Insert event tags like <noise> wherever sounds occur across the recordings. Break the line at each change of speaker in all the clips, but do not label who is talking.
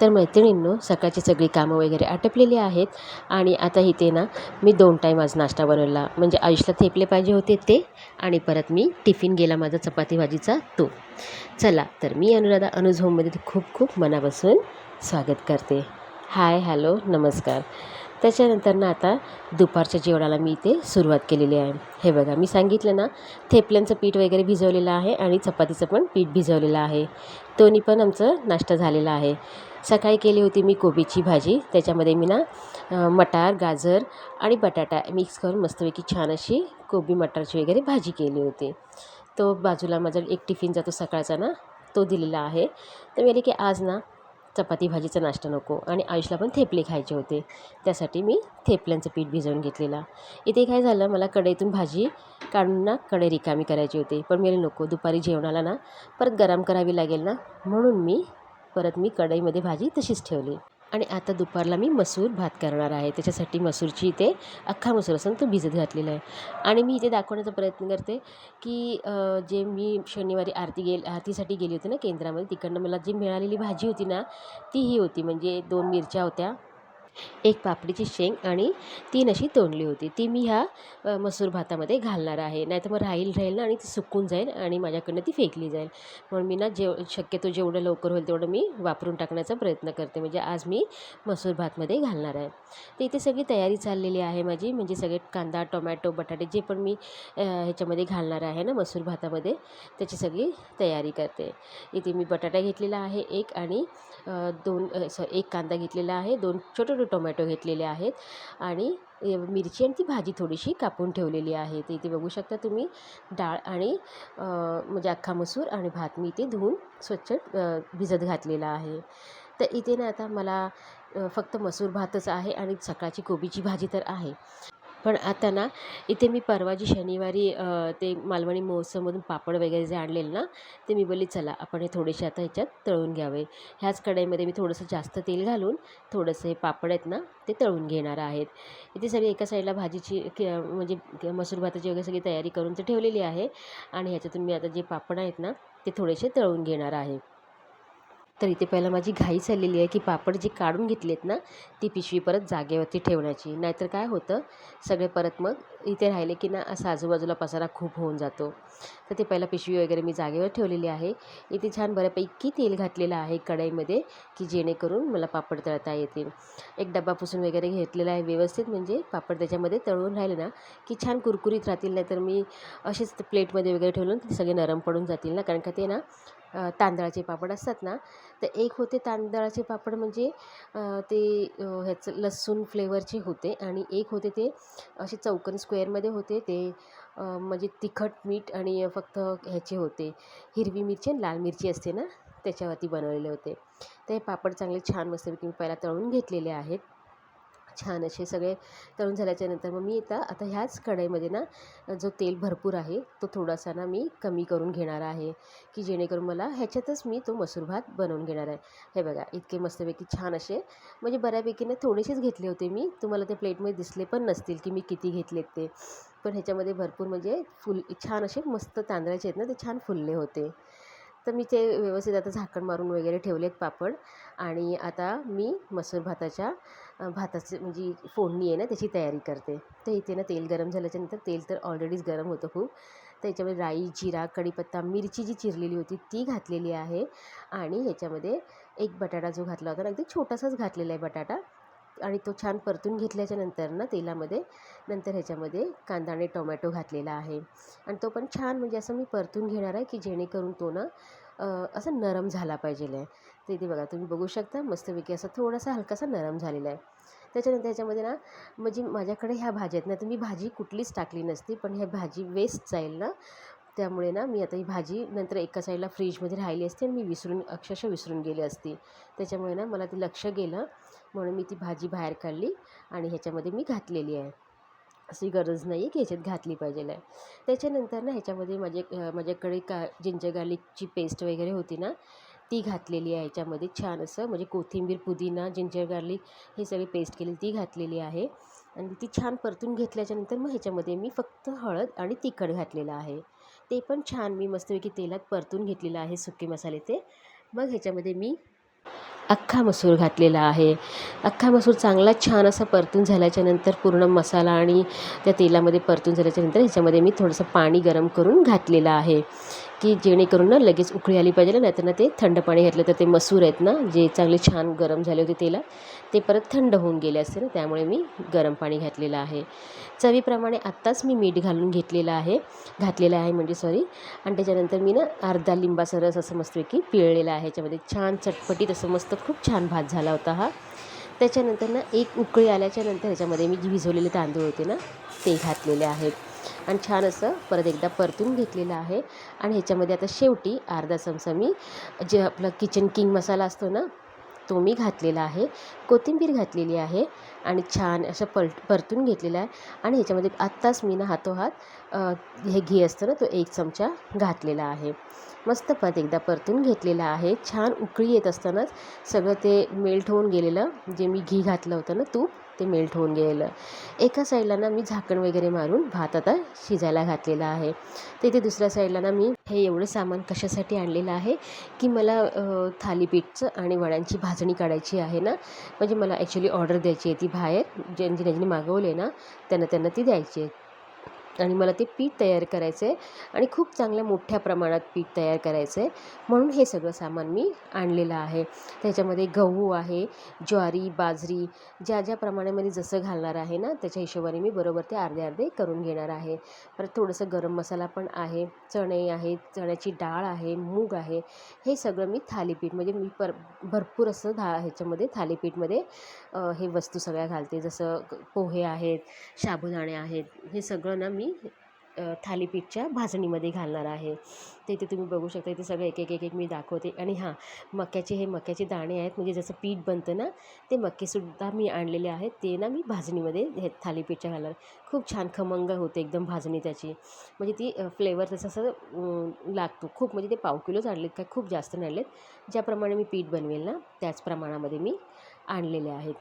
तर मैत्रिणींनो सकाळची सगळी कामं वगैरे आटपलेली आहेत आणि आता इथे ना मी दोन टाईम आज नाश्ता बनवला. म्हणजे आयुषला थेपले पाहिजे होते ते आणि परत मी टिफिन गेला माझा चपाती भाजीचा तो. चला तर मी अनुराधा अनुज होममध्ये खूप खूप मनापासून स्वागत करते. हाय हॅलो नमस्कार. त्याच्यानंतर ना आता दुपारच्या जेवणाला मी इथे सुरुवात केलेली आहे. हे बघा मी सांगितलं ना थेपल्यांचं पीठ वगैरे भिजवलेलं आहे आणि चपातीचं पण पीठ भिजवलेलं आहे. दोन्ही पण आमचं नाश्ता झालेला आहे. सकाळी केली होती मी कोबीची भाजी. त्याच्यामध्ये मी ना मटार गाजर आणि बटाटा मिक्स करून मस्तपैकी छान अशी कोबी मटारची वगैरे भाजी केली होती. तो बाजूला माझा एक टिफिन जातो सकाळचा ना तो दिलेला आहे. तर मी की आज ना चपाती भाजीचा नाश्ता नको आणि आयुषला पण थेपले खायचे होते. त्यासाठी मी थेपल्यांचं पीठ भिजवून घेतलेला. इथे काय झालं मला कढईतून भाजी काढून ना कढई रिकामी करायची होती. पण मी नको दुपारी जेवणाला ना परत गरम करावी लागेल ना? म्हणून मी परत मी कढईमध्ये भाजी तशीच ठेवली. आणि आता दुपारला मी मसूर भात करणार आहे. त्याच्यासाठी मसूरची इथे अख्खा मसूर असून तो भिजत घातलेला आहे. आणि मी इथे दाखवण्याचा प्रयत्न करते की जे मी शनिवारी आरती गेल आरतीसाठी गेली होती ना केंद्रामध्ये तिकडनं मला जी मिळालेली भाजी होती ना ती ही होती. म्हणजे दोन मिरच्या होत्या एक पापडीची शेंग आणि तीन अशी तोंडली होती. ती मी ह्या मसूर भातामध्ये घालणार आहे. नाहीतर मग राहील राहील ना आणि ती सुकून जाईल आणि माझ्याकडनं ती फेकली जाईल. म्हणून मी ना जेव शक्यतो जेवढं लवकर होईल तेवढं मी वापरून टाकण्याचा प्रयत्न करते. म्हणजे आज मी मसूर भातमध्ये घालणार आहे. तर इथे सगळी तयारी चाललेली आहे माझी. म्हणजे सगळे कांदा टोमॅटो बटाटे जे पण मी ह्याच्यामध्ये घालणार आहे ना मसूर भातामध्ये त्याची सगळी तयारी करते. इथे मी बटाटा घेतलेला आहे एक आणि दोन स एक कांदा घेतलेला आहे. दोन छोटे छोटे टोमॅटो घेतलेले आहेत. आणि मिरची आणि ती भाजी थोडीशी कापून ठेवलेली आहे. ते इथे बघू शकता तुम्ही. डाळ आणि म्हणजे अख्खा मसूर आणि भात मी इथे धुवून स्वच्छ भिजत घातलेला आहे. तर इथे ना आता मला फक्त मसूर भातच आहे आणि सकाळची कोबीची भाजी तर आहे. पण आता ना इथे मी परवा जी शनिवारी ते मालवणी महोत्सवमधून पापड वगैरे जे आणलेलं ना ते मी बोलली चला आपण हे थोडेसे आता ह्याच्यात तळून घ्यावे. ह्याच कढईमध्ये मी थोडंसं जास्त तेल घालून थोडंसं हे पापड आहेत ना ते तळून घेणार आहेत. इथे सगळी एका साईडला भाजीची म्हणजे मसूर भाताची वगैरे सगळी तयारी करून ते ठेवलेली आहे. आणि ह्याच्यातून मी आता जे पापड आहेत ना ते थोडेसे तळून घेणार आहे. तर इथे पहिला माझी घाई चाललेली आहे की पापड जी काढून घेतली आहेत ना ती पिशवी परत जागेवरती ठेवण्याची. नाहीतर काय होतं सगळे परत मग इथे राहिले की ना असं आजूबाजूला पसारा खूप होऊन जातो. तर ते पहिला पिशवी वगैरे मी जागेवर ठेवलेली आहे. इथे छान बऱ्यापैकी तेल घातलेलं आहे कढईमध्ये की जेणेकरून मला पापड तळता येतील. एक डबा पुसून वगैरे घेतलेला आहे व्यवस्थित म्हणजे पापड त्याच्यामध्ये तळून राहिले ना की छान कुरकुरीत राहतील. नाही तर मी असेच प्लेटमध्ये वगैरे ठेवलं ते सगळे नरम पडून जातील ना कारण का ते ना तांदळाचे पापड असतात ना तर एक होते तांदळाचे पापड म्हणजे ते ह्याचं लसूण फ्लेवरचे होते आणि एक होते ते असे चौकन स्क्वेअरमध्ये होते ते म्हणजे तिखट मीठ आणि फक्त ह्याचे होते. हिरवी मिरची आणि लाल मिरची असते ना त्याच्यावरती बनवलेले होते. ते पापड चांगले छान मस्तपैकी मी पहिला तळून घेतलेले आहेत. छान असे सगळे तळून झाल्याच्यानंतर मग मी आता आता ह्याच कढईमध्ये ना जो तेल भरपूर आहे तो थोडासा ना मी कमी करून घेणार आहे की जेणेकरून मला ह्याच्यातच मी तो मसूर भात बनवून घेणार आहे. हे बघा इतके मस्तपैकी छान असे म्हणजे बऱ्यापैकी ना थोडेसेच घेतले होते मी तुम्हाला ते प्लेटमध्ये दिसले पण नसतील की मी किती घेतलेत ते. पण ह्याच्यामध्ये भरपूर म्हणजे फुल छान असे मस्त तांदळाचे आहेत ना ते छान फुलले होते. तर मी ते व्यवस्थित आता झाकण मारून वगैरे ठेवलेत पापड. आणि आता मी मसूर भाताच्या भाताची म्हणजे फोडणी आहे ना त्याची तयारी करते. तर इथे ना तेल गरम झाल्याच्यानंतर तेल तर ऑलरेडीच गरम होतं खूप. त्याच्यामध्ये राई जिरा कढीपत्ता मिरची जी चिरलेली होती ती घातलेली आहे. आणि ह्याच्यामध्ये एक बटाटा जो घातला होता ना अगदी छोटासाच घातलेला आहे बटाटा. आणि तो छान परतून घेतल्याच्या नंतर ना तेलामध्ये नंतर ह्याच्यामध्ये कांदा आणि टोमॅटो घातलेला आहे. आणि तो पण छान म्हणजे असं मी परतून घेणार आहे की जेणेकरून तो ना असं नरम झाला पाहिजे. आहे तर इथे बघा तुम्ही बघू शकता मस्तपैकी असं थोडासा हलकासा नरम झालेला आहे. त्याच्यानंतर ह्याच्यामध्ये ना म्हणजे माझ्याकडे ह्या भाज्या आहेत ना तर मी भाजी कुठलीच टाकली नसती पण ह्या भाजी वेस्ट जाईल ना त्यामुळे ना मी आता ही भाजी नंतर एका साईडला फ्रीजमध्ये राहिली असते आणि मी विसरून अक्षरशः विसरून गेली असती. त्याच्यामुळे ना मला ते लक्ष गेलं. म्हणून मी ती भाजी बाहेर काढली आणि ह्याच्यामध्ये मी घातलेली आहे. अशी गरज नाही आहे की ह्याच्यात घातली पाहिजे आहे. त्याच्यानंतर ना ह्याच्यामध्ये माझे माझ्याकडे का जिंजर गार्लिकची पेस्ट वगैरे होती ना ती घातलेली आहे. ह्याच्यामध्ये छान असं म्हणजे कोथिंबीर पुदिना जिंजर गार्लिक हे सगळी पेस्ट केलेली ती घातलेली आहे. आणि ती छान परतून घेतल्याच्यानंतर मग ह्याच्यामध्ये मी फक्त हळद आणि तिखट घातलेलं आहे. ते पण छान मी मस्तपैकी तेलात परतून घेतलेलं आहे सुके मसाले ते. मग ह्याच्यामध्ये मी अख्खा मसूर घातलेला आहे. अख्खा मसूर चांगला छान असा परतून झाल्याच्यानंतर पूर्ण मसाला आणि त्या तेलामध्ये परतून झाल्याच्यानंतर ह्याच्यामध्ये मी थोडंसं पाणी गरम करून घातलेलं आहे. की जेणेकरून ना लगेच उकळी आली पाहिजे नाहीतर ना ते थंड पाणी घातलं तर ते मसूर आहेत ना जे चांगले छान गरम झाले होते तेला ते परत थंड होऊन गेले असते ना त्यामुळे मी गरम पाणी घातलेलं आहे. चवीप्रमाणे आत्ताच मी मीठ घालून घेतलेलं आहे घातलेलं आहे म्हणजे सॉरी आणि त्याच्यानंतर मी ना अर्धा लिंबाचा रस असं मस्तपैकी पिळलेला आहे. ह्याच्यामध्ये छान चटपटीत असं मस्त खूप छान भात झाला होता हा. त्याच्यानंतर ना एक उकळी आल्याच्यानंतर ह्याच्यामध्ये मी जी भिजवलेले तांदूळ होते ना ते घातलेले आहेत. आणि छान असं परत एकदा परतून घेतलेलं आहे. आणि ह्याच्यामध्ये आता शेवटी अर्धा चमचा मी जे आपला किचन किंग मसाला असतो ना तो मी घातलेला आहे कोथिंबीर घातलेली आहे आणि छान असं पलट परतून घेतलेलं आहे आणि ह्याच्यामध्ये आत्ताच मी ना हातोहात हे घी असतं ना तो एक चमचा घातलेला आहे. मस्त परत एकदा परतून घेतलेला आहे. छान उकळी येत असतानाच सगळं ते मेल्ट होऊन गेलेलं जे मी घी घातलं होतं ना तूप ते मेल्ट होऊन गेलेलं एका साईडला ना मी झाकण वगैरे मारून भात आता शिजायला घातलेला आहे. तर इथे दुसऱ्या साईडला ना मी हे एवढं सामान कशासाठी आणलेलं आहे की मला थालीपीठचं आणि वड्यांची भाजणी काढायची आहे ना. म्हणजे मला ॲक्च्युली ऑर्डर द्यायची आहे ती बाहेर. ज्यांनी ज्यांनी मागवले ना त्यांना त्यांना ती द्यायची आहे. आणि मला ते पीठ तयार करायचं आहे आणि खूप चांगल्या मोठ्या प्रमाणात पीठ तयार करायचं आहे म्हणून हे सगळं सामान मी आणलेलं आहे. त्याच्यामध्ये गहू आहे ज्वारी बाजरी ज्या ज्या प्रमाणामध्ये जसं घालणार आहे ना त्याच्या हिशोबाने मी बरोबर ते अर्धे अर्धे करून घेणार आहे. परत थोडंसं गरम मसाला पण आहे चणे आहेत चण्याची डाळ आहे मूग आहे. हे सगळं मी थालीपीठ म्हणजे मी पर भरपूर असं धा ह्याच्यामध्ये थालीपीठमध्ये हे वस्तू सगळ्या घालते. जसं पोहे आहेत साबुदाणे आहेत. हे सगळं ना मी मी थालीपीठच्या भाजणीमध्ये घालणार आहे. ते इथे तुम्ही बघू शकता इथे सगळं एक एक एक एक मी दाखवते. आणि हां मक्याचे हे मक्याचे दाणे आहेत. म्हणजे जसं पीठ बनतं ना ते मक्केसुद्धा मी आणलेले आहेत. ते ना मी भाजणीमध्ये हे थालीपीठच्या घालणार खूप छान खमंग होते एकदम भाजणी त्याची. म्हणजे ती फ्लेवर तसं असं लागतो. खूप म्हणजे ते पाव किलोच आणलेत काय खूप जास्त नाही आणलेत. ज्याप्रमाणे मी पीठ बनवेल ना त्याच प्रमाणामध्ये मी आणलेले आहेत.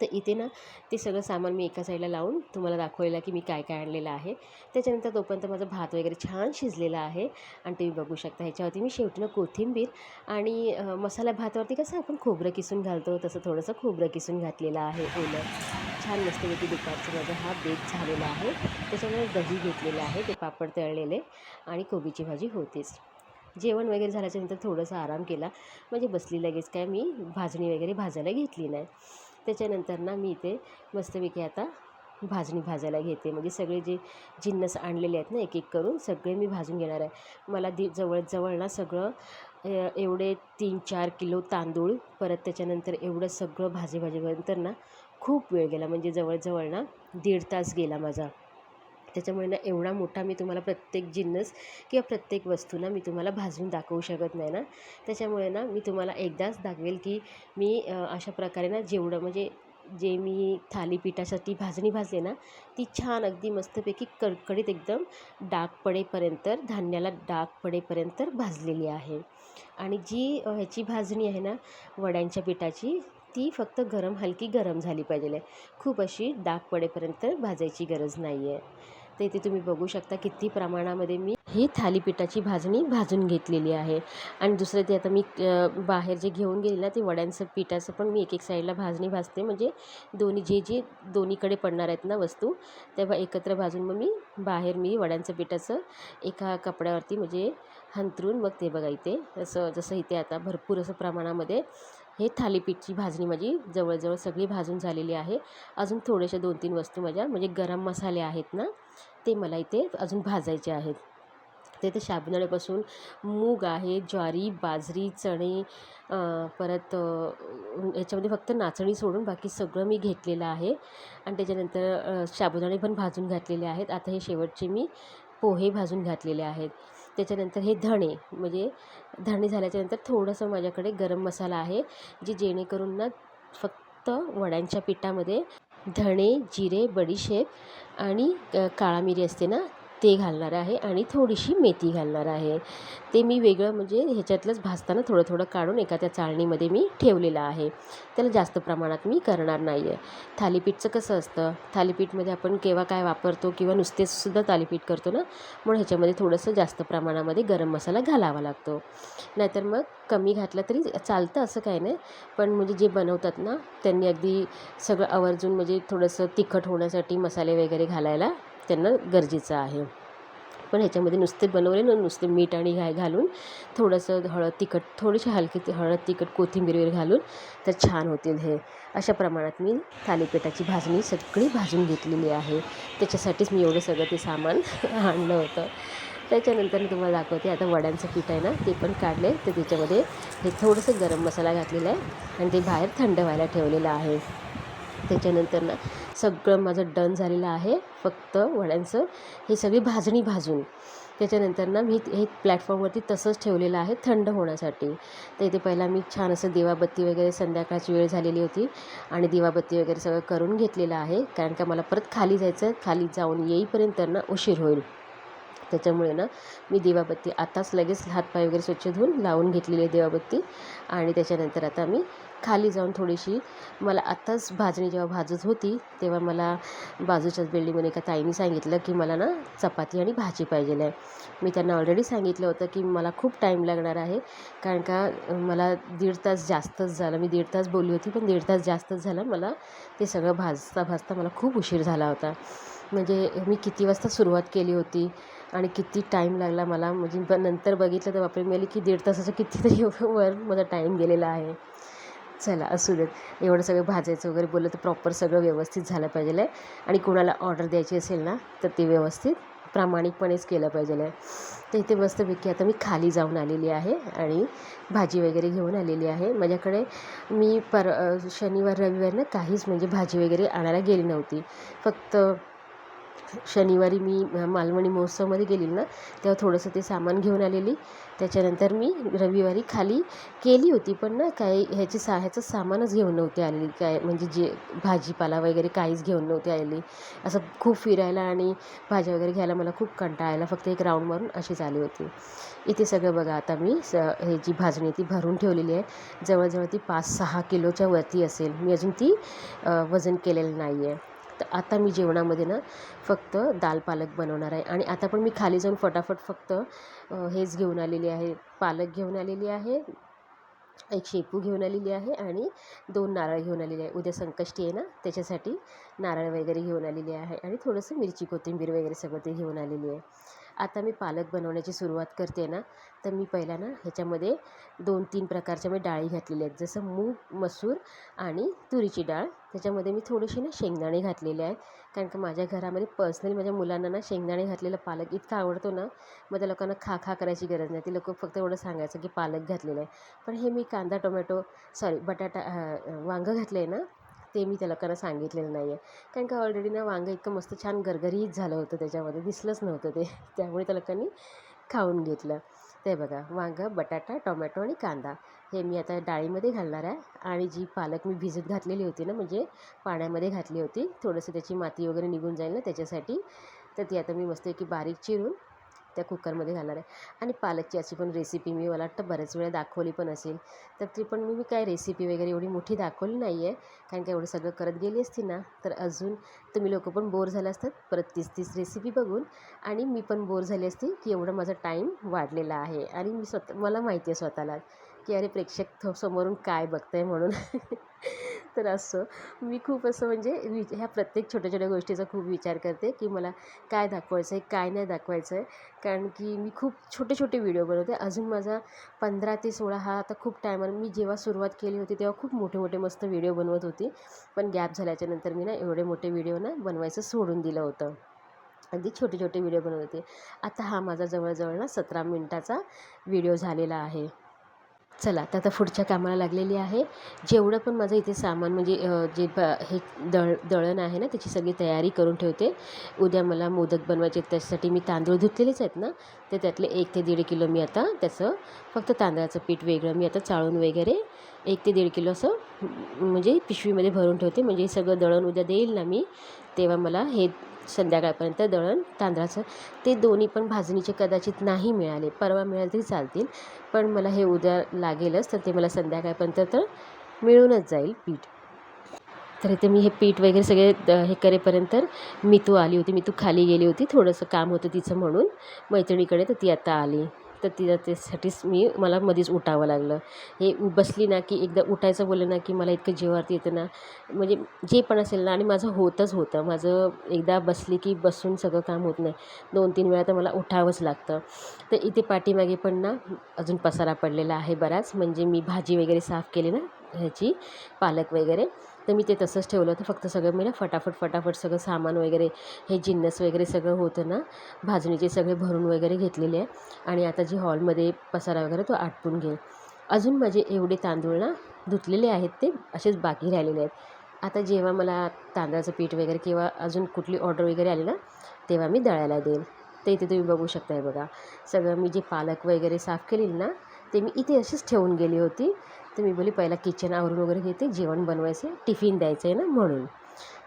तर इथे ना ते सगळं सामान मी एका साईडला लावून तुम्हाला दाखवलेलं की मी काय काय आणलेलं आहे. त्याच्यानंतर तोपर्यंत माझा भात वगैरे छान शिजलेला आहे. आणि तुम्ही बघू शकता ह्याच्यावरती मी शेवटीनं कोथिंबीर आणि मसाला भातावरती कसं आपण खोबरं किसून घालतो तसं थोडंसं खोबरं किसून घातलेलं आहे ओलं. छान मस्तपैकी दुपारचं माझा हा बेक झालेला आहे. त्याच्यामुळे दही घेतलेलं आहे ते पापड तळलेले आणि कोबीची भाजी होतीच. जेवण वगैरे झाल्याच्यानंतर थोडंसं आराम केला. म्हणजे बसली लगेच काय मी भाजणी वगैरे भाजायला घेतली नाही. त्याच्यानंतर ना मी इथे मस्तपैकी आता भाजणी भाजायला घेते. म्हणजे सगळे जे जिन्नस आणलेले आहेत ना एक एक करून सगळे मी भाजून घेणार आहे. मला दि जवळजवळ ना सगळं एवढे तीन चार किलो तांदूळ परत त्याच्यानंतर एवढं सगळं भाजी भाजीनंतर ना खूप वेळ गेला. म्हणजे जवळजवळ ना दीड तास गेला माझा. त्याच्यामुळे ना एवढा मोठा मी तुम्हाला प्रत्येक जिन्नस किंवा प्रत्येक वस्तू ना मी तुम्हाला भाजून दाखवू शकत नाही ना. त्याच्यामुळे ना मी तुम्हाला एकदाच दाखवेल की मी अशा प्रकारे ना जेवढं म्हणजे जे मी थालीपीठासाठी भाजणी भाजले ना ती छान अगदी मस्तपैकी कडकडीत एकदम डाग पडेपर्यंत धान्याला डाग पडेपर्यंत भाजलेली आहे. आणि जी ह्याची भाजणी आहे ना वड्यांच्या पिठाची ती फक्त गरम हलकी गरम झाली पाहिजे. खूप अशी डाग पडेपर्यंत भाजायची गरज नाही आहे तर इथे तुम्ही बघू शकता किती प्रमाणामध्ये मी ही थालीपीठाची भाजणी भाजून घेतलेली आहे. आणि दुसरं ते आता मी बाहेर जे घेऊन गेले ना ते वड्यांचं पिठाचं पण मी एक एक साईडला भाजणी भाजते. म्हणजे दोन्ही जे जे दोन्हीकडे पडणार आहेत ना वस्तू तेव्हा एकत्र भाजून मग मी बाहेर मी वड्यांचं पिठाचं एका कपड्यावरती म्हणजे हंतरून मग ते बघा इथे असं जसं इथे आता भरपूर असं प्रमाणामध्ये हे थालीपीठची भाजणी माझी जवळजवळ सगळी भाजून झालेली आहे. अजून थोड्याशा दोन तीन वस्तू माझ्या म्हणजे गरम मसाले आहेत ना ते मला इथे अजून भाजायचे आहेत. ते ते शाबुदाण्यापासून मूग आहे ज्वारी बाजरी चणे परत याच्यामध्ये फक्त नाचणी सोडून बाकी सगळं मी घेतलेलं आहे. आणि त्याच्यानंतर शाबुदाणे पण भाजून घातलेले आहेत. आता हे शेवटचे मी पोहे भाजून घातलेले आहेत. त्याच्यानंतर हे धणे म्हणजे धणे झाल्याच्यानंतर थोडंसं माझ्याकडे गरम मसाला आहे जी जेणेकरून ना फक्त वड्यांच्या पिठामध्ये धणे जिरे बडीशेप आणि काळा मिरी असते ना ते घालणार आहे आणि थोडीशी मेथी घालणार आहे. ते मी वेगळं म्हणजे ह्याच्यातलंच भाजताना थोडं थोडं काढून एका त्या चाळणीमध्ये मी ठेवलेलं आहे. त्याला जास्त प्रमाणात मी करणार नाही आहे थालीपीठचं कसं असतं? थालीपीठमध्ये आपण केव्हा काय वापरतो किंवा नुसतेसुद्धा थालीपीठ करतो ना? म्हणून ह्याच्यामध्ये थोडंसं जास्त प्रमाणामध्ये गरम मसाला घालावा लागतो. नाहीतर मग कमी घातला तरी चालतं असं काही नाही. पण म्हणजे जे बनवतात ना त्यांनी अगदी सगळं आवर्जून म्हणजे थोडंसं तिखट होण्यासाठी मसाले वगैरे घालायला त्यांना गरजेचं आहे. पण ह्याच्यामध्ये नुसते बनवले ना नुसते मीठ आणि घाय घालून थोडंसं हळद तिखट थोडीशी हलकी हळद तिखट कोथिंबीर वगैरे घालून तर छान होतील हे. अशा प्रमाणात मी थालीपीठाची भाजणी सगळी भाजून घेतलेली आहे. त्याच्यासाठीच मी एवढं सगळं ते सामान <laughs> आणलं होतं. त्याच्यानंतर मी तुम्हाला दाखवते आता वड्यांचं पीठ आहे ना ते पण काढले. तर त्याच्यामध्ये हे थोडंसं गरम मसाला घातलेला आहे आणि ते बाहेर थंड व्हायला ठेवलेलं आहे. त्याच्यानंतर ना सगळं माझं डन झालेलं आहे. फक्त वड्यांचं हे सगळी भाजणी भाजून. त्याच्यानंतर ना मी हे प्लॅटफॉर्मवरती तसंच ठेवलेलं आहे थंड होण्यासाठी. तर इथे पहिला मी छान असं दिवाबत्ती वगैरे संध्याकाळची वेळ झालेली होती आणि दिवाबत्ती वगैरे सगळं करून घेतलेलं आहे. कारण का मला परत खाली जायचं खाली जाऊन येईपर्यंत ना उशीर होईल. त्याच्यामुळे ना मी दिवाबत्ती आताच लगेच हातपाय वगैरे स्वच्छ धुवून लावून घेतलेली आहे दिवाबत्ती. आणि त्याच्यानंतर आता मी खाली जाऊन थोडीशी. मला आत्ताच भाजणी जेव्हा भाजत होती तेव्हा मला बाजूच्याच बिल्डिंगमध्ये एका ताईने सांगितलं की मला ना चपाती आणि भाजी पाहिजे आहे. मी त्यांना ऑलरेडी सांगितलं होतं की मला खूप टाईम लागणार आहे कारण का मला दीड तास जास्तच झाला. मी दीड तास बोलली होती पण दीड तास जास्तच झालं. मला ते सगळं भाजता भाजता मला खूप उशीर झाला होता. म्हणजे मी किती वाजता सुरुवात केली होती आणि किती टाईम लागला मला म्हणजे नंतर बघितलं तर बापरे मिळाली की दीड तासाचं कितीतरी वर माझा टाईम गेलेला आहे. चला असू देत. एवढं सगळं भाजायचं वगैरे बोललं तर प्रॉपर सगळं व्यवस्थित झालं पाहिजे आहे आणि कोणाला ऑर्डर द्यायची असेल ना तर ते व्यवस्थित प्रामाणिकपणेच केलं पाहिजे आहे तर इथे मस्तपैकी आता मी खाली जाऊन आलेली आहे आणि भाजी वगैरे घेऊन आलेली आहे. माझ्याकडे मी पर शनिवार रविवार ना काहीच म्हणजे भाजी वगैरे आणायला गेली नव्हती. फक्त शनिवारी मी मालवणी महोत्सवमध्ये गेली ना तेव्हा थोडंसं ते सामान घेऊन आलेली. त्याच्यानंतर मी रविवारी खाली केली होती पण ना काही ह्याची सा ह्याचं सामानच घेऊन नव्हती आलेली. काय म्हणजे जे भाजीपाला वगैरे काहीच घेऊन नव्हती आलेली. असं खूप फिरायला आणि भाज्या वगैरे घ्यायला मला खूप कंटाळा आला फक्त एक राऊंड मारून अशीच आली होती. इथे सगळं बघा आता मी स हे जी भाजणी ती भरून ठेवलेली आहे. जवळजवळ ती पाच सहा किलोच्या वरती असेल. मी अजून ती वजन केलेलं नाही आहे तर आता मी जेवणामध्ये ना फक्त दाल पालक बनवणार आहे. आणि आता पण मी खाली जाऊन फटाफट फक्त हेच घेऊन आलेली आहे. पालक घेऊन आलेली आहे एक शेपू घेऊन आलेली आहे आणि दोन नारळ घेऊन आलेली आहे. उद्या संकष्टी आहे ना त्याच्यासाठी नारळ वगैरे घेऊन आलेली आहे. आणि थोडंसं मिरची कोथिंबीर वगैरे सगळं ते घेऊन आलेली आहे. आता मी पालक बनवण्याची सुरुवात करते ना तर मी पहिला ना ह्याच्यामध्ये दोन तीन प्रकारच्या मी डाळी घातलेल्या आहेत. जसं मूग मसूर आणि तुरीची डाळ. त्याच्यामध्ये मी थोडेसे ना शेंगदाणे घातलेले आहेत. कारण का माझ्या घरामध्ये पर्सनली माझ्या मुलांना ना शेंगदाणे घातलेला पालक इतका आवडतो ना मग त्या लोकांना खा खा करायची गरज नाही. ते लोक फक्त एवढं सांगायचं की पालक घातलेलं आहे. पण हे मी कांदा टोमॅटो सॉरी बटाटा वांगं घातलं आहे ना ते मी त्या लोकांना सांगितलेलं नाही आहे कारण का ऑलरेडी ना वांगं इतकं मस्त छान गरगरीत झालं होतं त्याच्यामध्ये दिसलंच नव्हतं ते. <laughs> त्यामुळे त्या लोकांनी खाऊन घेतलं. ते बघा वांगं बटाटा टोमॅटो आणि कांदा. हे मी आता डाळीमध्ये घालणार आहे आणि जी पालक मी भिजत घातलेली होती ना म्हणजे पाण्यामध्ये घातली होती थोडंसं त्याची माती वगैरे निघून जाईल ना त्याच्यासाठी तर ती आता मी मस्तपैकी बारीक चिरून त्या कुकरमध्ये घालणार आहे. आणि पालकची अशी पण रेसिपी मी मला वाटतं बऱ्याच वेळा दाखवली पण असेल. तर ती पण मी काय रेसिपी वगैरे एवढी मोठी दाखवली नाही आहे कारण का एवढं सगळं करत गेली असती ना तर अजून तुम्ही लोक पण बोर झाले असतात. परत तीस तीस रेसिपी बघून. आणि मी पण बोर झाली असती की एवढं माझा टाईम वाढलेला आहे. आणि मी स्वतः मला माहिती आहे स्वतःला. की अरे प्रेक्षक समोरून काय बघतंय म्हणून. <laughs> तर असं. मी खूप असं म्हणजे वि ह्या प्रत्येक छोट्या छोट्या गोष्टीचा खूप विचार करते की मला काय दाखवायचं आहे काय नाही दाखवायचं आहे कारण की मी खूप छोटे छोटे व्हिडिओ बनवते. अजून माझा पंधरा ते सोळा हा आता खूप टायमर मी जेव्हा सुरुवात केली होती तेव्हा खूप मोठे मोठे मस्त व्हिडिओ बनवत होती. पण गॅप झाल्याच्यानंतर मी ना एवढे मोठे व्हिडिओ ना बनवायचं सोडून दिलं होतं. अगदी छोटे छोटे व्हिडिओ बनवत. होते आता हा माझा जवळजवळ ना सतरा मिनटाचा व्हिडिओ झालेला आहे. चला तर आता पुढच्या कामाला लागलेली आहे. जेवढं पण माझं इथे सामान म्हणजे जे ब हे दळ दळण आहे ना त्याची सगळी तयारी करून ठेवते. उद्या मला मोदक बनवायचे त्याच्यासाठी मी तांदूळ धुतलेलेच आहेत ना ते त्यातले एक ते दीड किलो मी आता त्याचं फक्त तांदळाचं पीठ वेगळं मी आता चाळून वगैरे एक ते दीड किलो असं म्हणजे पिशवीमध्ये भरून ठेवते. म्हणजे सगळं दळण उद्या देईल ना मी तेव्हा मला हे संध्याकाळपर्यंत दळण तांदळाचं ते दोन्ही पण भाजणीचे कदाचित नाही मिळाले. परवा मिळाले तरी चालतील. पण मला हे उद्या लागेलच तर ते मला संध्याकाळपर्यंत तर मिळूनच जाईल पीठ. तर इथे मी हे पीठ वगैरे सगळे हे करेपर्यंत मितू आली होती. मितू खाली गेली होती. थोडंसं काम होतं तिचं म्हणून. मैत्रिणीकडे तर ती आता आली. तर तिला त्यासाठीच मी मला मध्येच उठावं लागलं. हे बसली ना की एकदा उठायचं बोललं ना की मला इतकं जेवारती येतं ना म्हणजे जे पण असेल ना आणि माझं होतच होतं. माझं एकदा बसली की बसून सगळं काम होत नाही. दोन तीन वेळा तर मला उठावंच लागतं. तर इथे पाठीमागे पण ना अजून पसारा पडलेला आहे बराच. म्हणजे मी भाजी वगैरे साफ केली ना ह्याची पालक वगैरे. तर मी ते तसंच ठेवलं होतं. फक्त सगळं मी ना फटाफट फटाफट सगळं सामान वगैरे हे जिन्नस वगैरे सगळं होतं ना भाजणीचे सगळे भरून वगैरे घेतलेले आहे. आणि आता जे हॉलमध्ये पसारा वगैरे तो आटपून घेईल. अजून माझे एवढे तांदूळ ना धुतलेले आहेत ते असेच बाकी राहिलेले आहेत. आता जेव्हा मला तांदळाचं पीठ वगैरे किंवा अजून कुठली ऑर्डर वगैरे आली ना तेव्हा मी दळायला देईल ते इथे तुम्ही बघू शकताय बघा. सगळं मी जे पालक वगैरे साफ केलेली ना ते मी इथे अशीच ठेवून गेली होती. तर मी बोली पहिला किचन आवरून वगैरे घेते जेवण बनवायचं आहे टिफिन द्यायचं आहे ना म्हणून.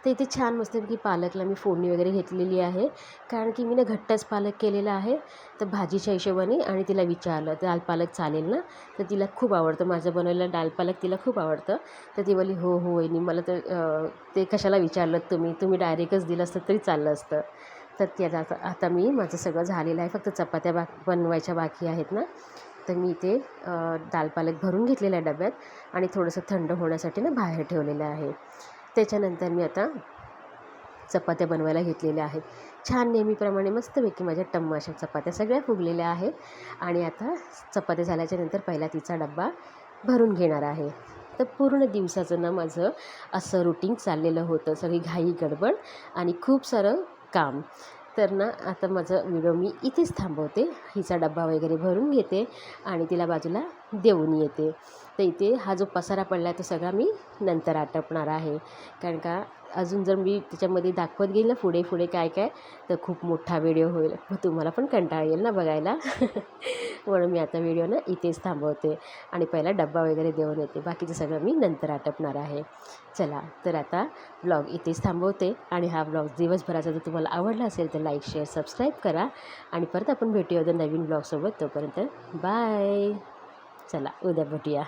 तर इथे छान मस्तपैकी पालकला मी फोडणी वगैरे घेतलेली आहे. कारण की मी ना घट्टच पालक केलेला आहे. तर भाजीच्या हिशोबाने आणि तिला विचारलं दाल पालक चालेल ना? तर तिला खूप आवडतं. माझं बनवलेलं दाल पालक तिला खूप आवडतं. तर ती बोली हो हो वहिनी मला तर ते कशाला विचारलं तुम्ही? तुम्ही डायरेक्टच दिलं असतं तरी चाललं असतं. तर त्याचा आता आता मी माझं सगळं झालेलं आहे. फक्त चपात्या बा बनवायच्या बाकी आहेत ना. तर मी ते दाल पालक भरून घेतलेल्या आहे डब्यात आणि थोडंसं थंड होण्यासाठी ना बाहेर ठेवलेलं आहे. त्याच्यानंतर मी आता चपात्या बनवायला घेतलेल्या आहेत. छान नेहमीप्रमाणे मस्तपैकी माझ्या टम्म अशा चपात्या सगळ्या फुगलेल्या आहेत आणि आता चपात्या झाल्याच्यानंतर पहिला तिचा डब्बा भरून घेणार आहे. तर पूर्ण दिवसाचं ना माझं असं रुटीन चाललेलं होतं. सगळी घाई गडबड आणि खूप सारं काम. तर ना आता माझं व्हिडिओ मी इथेच थांबवते. हिचा डब्बा वगैरे भरून घेते आणि तिला बाजूला देऊन येते. तर इथे हा जो पसारा पडला आहे तो सगळा मी नंतर आटपणार आहे. कारण का अजून जर मी त्याच्यामध्ये दाखवत गेलं ना पुढे पुढे काय काय तर खूप मोठा व्हिडिओ होईल. मग तुम्हाला पण कंटाळा येईल ना बघायला. <laughs> म्हणून मी आता व्हिडिओ ना इथेच थांबवते. आणि पहिला डब्बा वगैरे देऊन येते. बाकीचं सगळं मी नंतर आटपणार आहे. चला तर आता ब्लॉग इथेच थांबवते. आणि हा ब्लॉग दिवसभराचा जर तुम्हाला आवडला असेल तर लाईक शेअर सबस्क्राईब करा. आणि परत आपण भेटूया उद्या नवीन ब्लॉगसोबत. तोपर्यंत बाय. चला उद्या भेटूया.